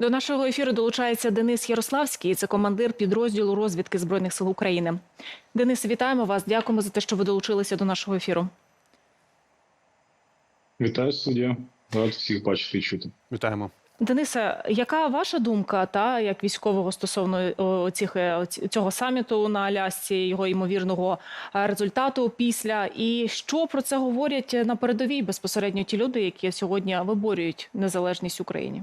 До нашого ефіру долучається Денис Ярославський. Це командир підрозділу розвідки збройних сил України. Денис, вітаємо вас. Дякуємо за те, що ви долучилися до нашого ефіру. Вітаю студія. Рад всіх бачити і чути. Вітаємо. Денисе, яка ваша думка та як військового стосовно о, цих е, цього саміту на Алясці, його ймовірного е, результату після, і що про це говорять на передовій безпосередньо ті люди, які сьогодні виборюють незалежність Україні?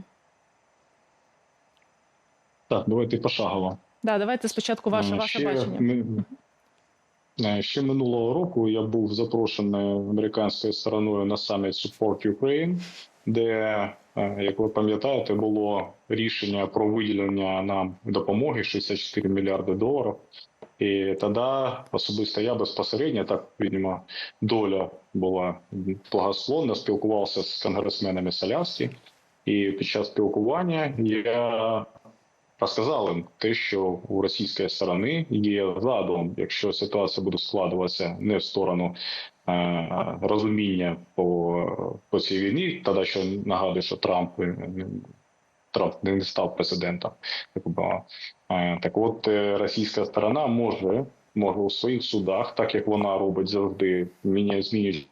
Так, давайте пошагово. Да, давайте спочатку ваше Е, ваше ще, бачення. ми- е, ще минулого року я був запрошений американською стороною на саміт Support Ukraine, де, е, як ви пам'ятаєте, було рішення про виділення нам допомоги 64 мільярди доларів. І тоді особисто я безпосередньо, так видимо, доля була благословна, спілкувався з конгресменами Салявські. І під час спілкування я розказав їм те, що у російської сторони є задум, якщо ситуація буде складуватися не в сторону е, розуміння по, по цій війні, тоді що нагадую, що Трамп е, Трамп не став президентом. Так, е, так от е, російська сторона може. Може у своїх судах, так як вона робить завжди, змінюючи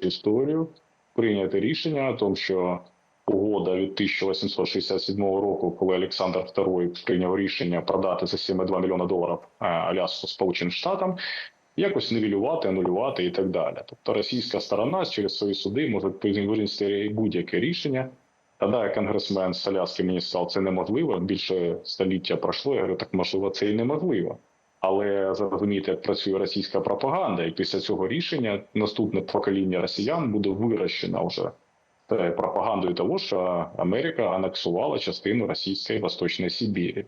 історію, прийняти рішення, тому що угода від 1867 року, коли Олександр II прийняв рішення продати за 7,2 мільйона доларів е, Аляску Сполученим Штатам, якось нівелювати, анулювати і так далі. Тобто російська сторона через свої суди може винести будь-яке рішення. Тоді конгресмен з мені сказав, це неможливо. Більше століття пройшло. Я говорю, так можливо, це і неможливо. Але зрозуміти, як працює російська пропаганда, і після цього рішення наступне покоління росіян буде вирощено вже пропагандою того, що Америка анексувала частину російської Восточної Сибірі.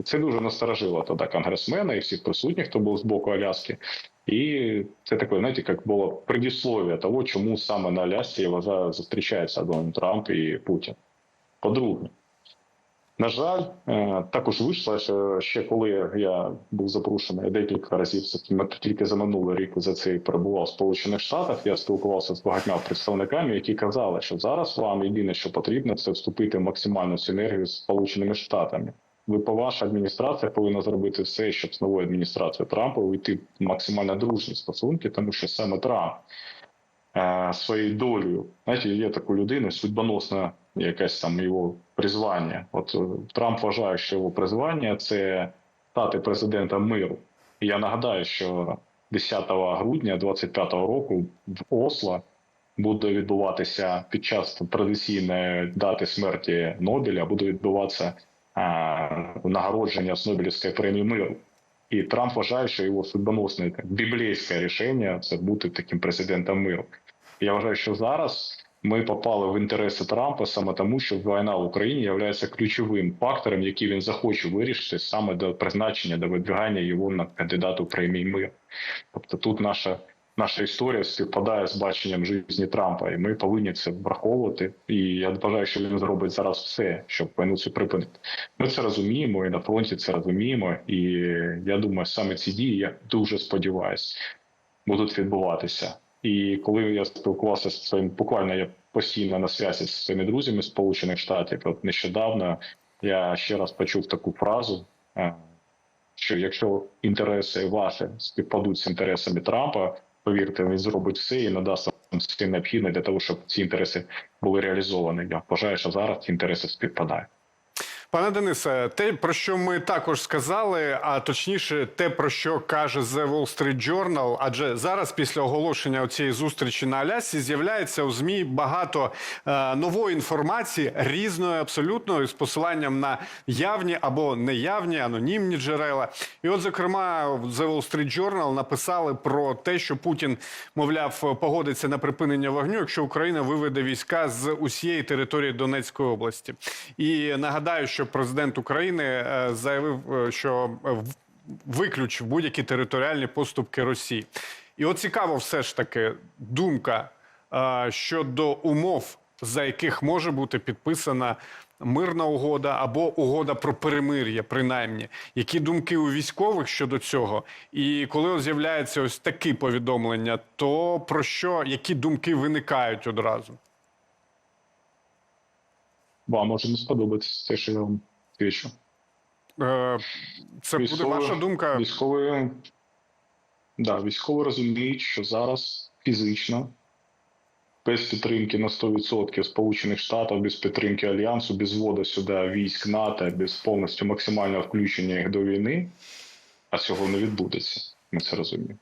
І це дуже насторожило тоді конгресмена і всіх присутніх, хто був з боку Аляски. І це таке, знаєте, як було предисловие того, чому саме на Алясці я вважаю, зустрічаються Дональд Трамп і Путін. По-друге, на жаль, е, також вийшло, що ще коли я був запрошений декілька разів, тільки за минулий рік за цей перебував в Сполучених Штатах. Я спілкувався з багатьма представниками, які казали, що зараз вам єдине, що потрібно, це вступити в максимальну синергію з Сполученими Штатами. Ви по ваша адміністрація повинна зробити все, щоб з новою адміністрацією Трампа вийти в максимально дружні стосунки, тому що саме Трамп е, своєю долею, знаєте, є таку людину, судьбоносна якесь там його призвання. От е, Трамп вважає, що його призвання це стати президентом миру. І я нагадаю, що 10 грудня 25-го року в Осло буде відбуватися під час традиційної дати смерті Нобеля, буде відбуватися е, нагородження з Нобелівської премії миру. І Трамп вважає, що його судьбоносне біблійське рішення це бути таким президентом миру. Я вважаю, що зараз ми попали в інтереси Трампа саме тому, що війна в Україні є ключовим фактором, який він захоче вирішити саме до призначення до видвигання його на кандидату премії мир. Тобто тут наша. Наша історія співпадає з баченням житті Трампа, і ми повинні це враховувати. І я вважаю, що він зробить зараз все, щоб війну цю припинити. Ми це розуміємо, і на фронті це розуміємо. І я думаю, саме ці дії я дуже сподіваюся, будуть відбуватися. І коли я спілкувався з своїм, буквально я постійно на зв'язі з своїми друзями з Сполучених Штатів. От нещодавно я ще раз почув таку фразу, е, що якщо інтереси ваші співпадуть з інтересами Трампа, повірте, він зробить все і надасть вам все необхідне для того, щоб ці інтереси були реалізовані. Я вважаю, що зараз ці інтереси співпадають. Пане Денисе, те, про що ми також сказали, а точніше, те, про що каже The Wall Street Journal, адже зараз, після оголошення цієї зустрічі на Алясці, з'являється у змі багато е, нової інформації, різної абсолютно з посиланням на явні або неявні анонімні джерела. І, от, зокрема, The Wall Street Journal написали про те, що Путін, мовляв, погодиться на припинення вогню, якщо Україна виведе війська з усієї території Донецької області. І нагадаю, що президент України е, заявив, е, що е, виключив будь-які територіальні поступки Росії. І от цікаво, все ж таки, думка щодо умов, за яких може бути підписана мирна угода або угода про перемир'я, принаймні. Які думки у військових щодо цього? І коли з'являється ось такі повідомлення, то про що які думки виникають одразу? Вам може не сподобатися те, що я вам свідчу. Е, Це буде ваша думка. Військові, да, військові розуміють, що зараз фізично, без підтримки на 100% Сполучених Штатів, без підтримки Альянсу, без вводу сюди військ НАТО, без повністю максимального включення їх до війни, а цього не відбудеться. Ми це розуміємо.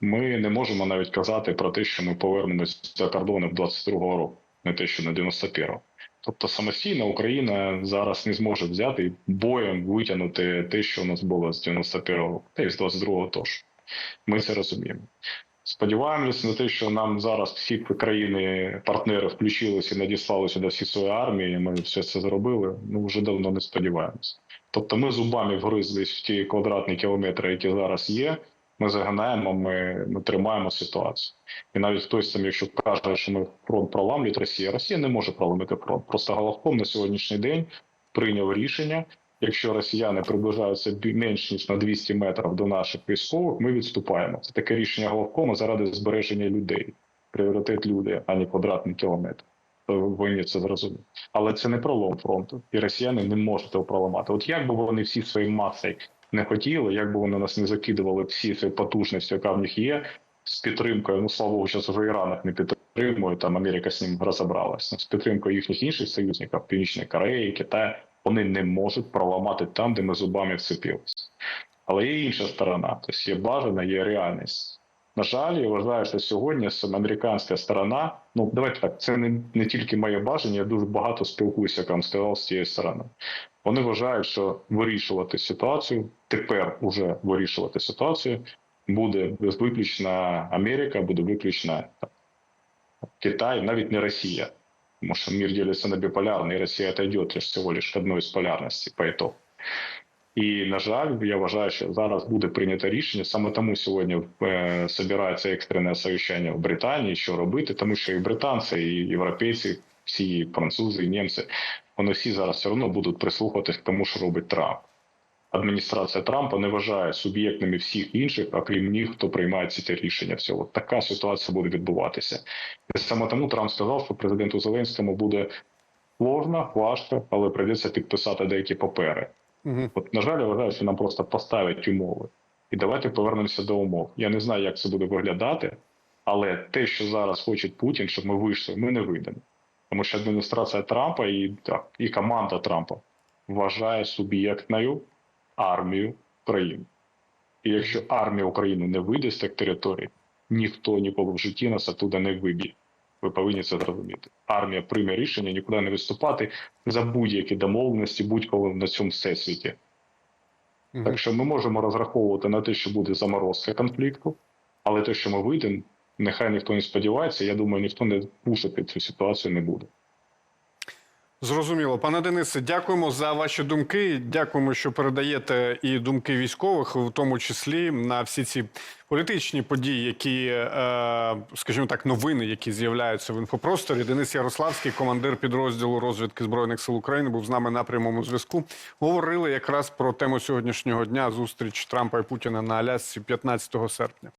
Ми не можемо навіть казати про те, що ми повернемось за кордони в 22-го року, не те, що на 91-го. Тобто самостійно Україна зараз не зможе взяти і боєм витягнути те, що у нас було з 91-го та й з 22-го теж. Ми це розуміємо. Сподіваємося на те, що нам зараз всі країни-партнери включилися і надіслали сюди всі свої армії. Ми все це зробили. Ну вже давно не сподіваємося. Тобто, ми зубами вгризлись в ті квадратні кілометри, які зараз є. Ми загинаємо, ми, ми тримаємо ситуацію. І навіть хтось там, якщо каже, що ми фронт проламлюють Росія, Росія не може проламити фронт. Просто головком на сьогоднішній день прийняв рішення. Якщо росіяни приближаються менш ніж на 200 метрів до наших військових, ми відступаємо. Це таке рішення головкому заради збереження людей. Пріоритет люди, а не квадратний кілометр. Повинні це зрозуміти. Але це не пролом фронту, і росіяни не можуть його проламати. От як би вони всі своєю масою не хотіли, як би вони нас не закидували всі цією потужністю, яка в них є, з підтримкою, ну слава Богу, зараз вже Іран не підтримує, там Америка з ним розібралась. Ну, З підтримкою їхніх інших союзників, Північної Кореї, Китаю, вони не можуть проламати там, де ми зубами вцепилися. Але є інша сторона, тобто є бажана, є реальність. На жаль, я вважаю, що сьогодні саме американська сторона, ну давайте так, це не, не тільки моє бажання, я дуже багато спілкуюся, як вам сказав, з цієї сторони. Вони вважають, що вирішувати ситуацію, тепер уже вирішувати ситуацію буде виключно Америка, буде виключно Китай, навіть не Росія. Потому что мир делится на биполярный, и Россия отойдет лишь всего лишь к одной из полярностей по итогу. І, на жаль, я вважаю, що зараз буде прийнято рішення. Саме тому сьогодні е, збирається екстрене совіщання в Британії, що робити, тому що і британці, і європейці, всі і французи, і німці, вони всі зараз все одно будуть прислухатись тому, що робить Трамп. Адміністрація Трампа не вважає суб'єктними всіх інших, окрім них, хто приймає ці рішення. Всього така ситуація буде відбуватися. І саме тому Трамп сказав, що президенту Зеленському буде сложно, важко, але прийдеться підписати деякі папери. От, на жаль, я що нам просто поставить умови. І давайте повернемося до умов. Я не знаю, як це буде виглядати, але те, що зараз хоче Путін, щоб ми вийшли, ми не вийдемо. Тому що адміністрація Трампа і, так, і команда Трампа вважає суб'єктною армію країни. І якщо армія України не вийде з тих територій, ніхто ніколи в житті нас оттуда не виб'є. Ви повинні це зрозуміти. Армія прийме рішення нікуди не виступати за будь-які домовленості будь-коли на цьому всесвіті. Мгм. Так що ми можемо розраховувати на те, що буде заморозка конфлікту, але те, що ми вийдемо, нехай ніхто не сподівається. Я думаю, ніхто не пушити цю ситуацію не буде. Зрозуміло, пане Денисе, дякуємо за ваші думки. Дякуємо, що передаєте і думки військових, в тому числі на всі ці політичні події, які, е, скажімо так, новини, які з'являються в інфопросторі. Денис Ярославський, командир підрозділу розвідки збройних сил України, був з нами на прямому зв'язку. Говорили якраз про тему сьогоднішнього дня зустріч Трампа і Путіна на Алясці 15 серпня.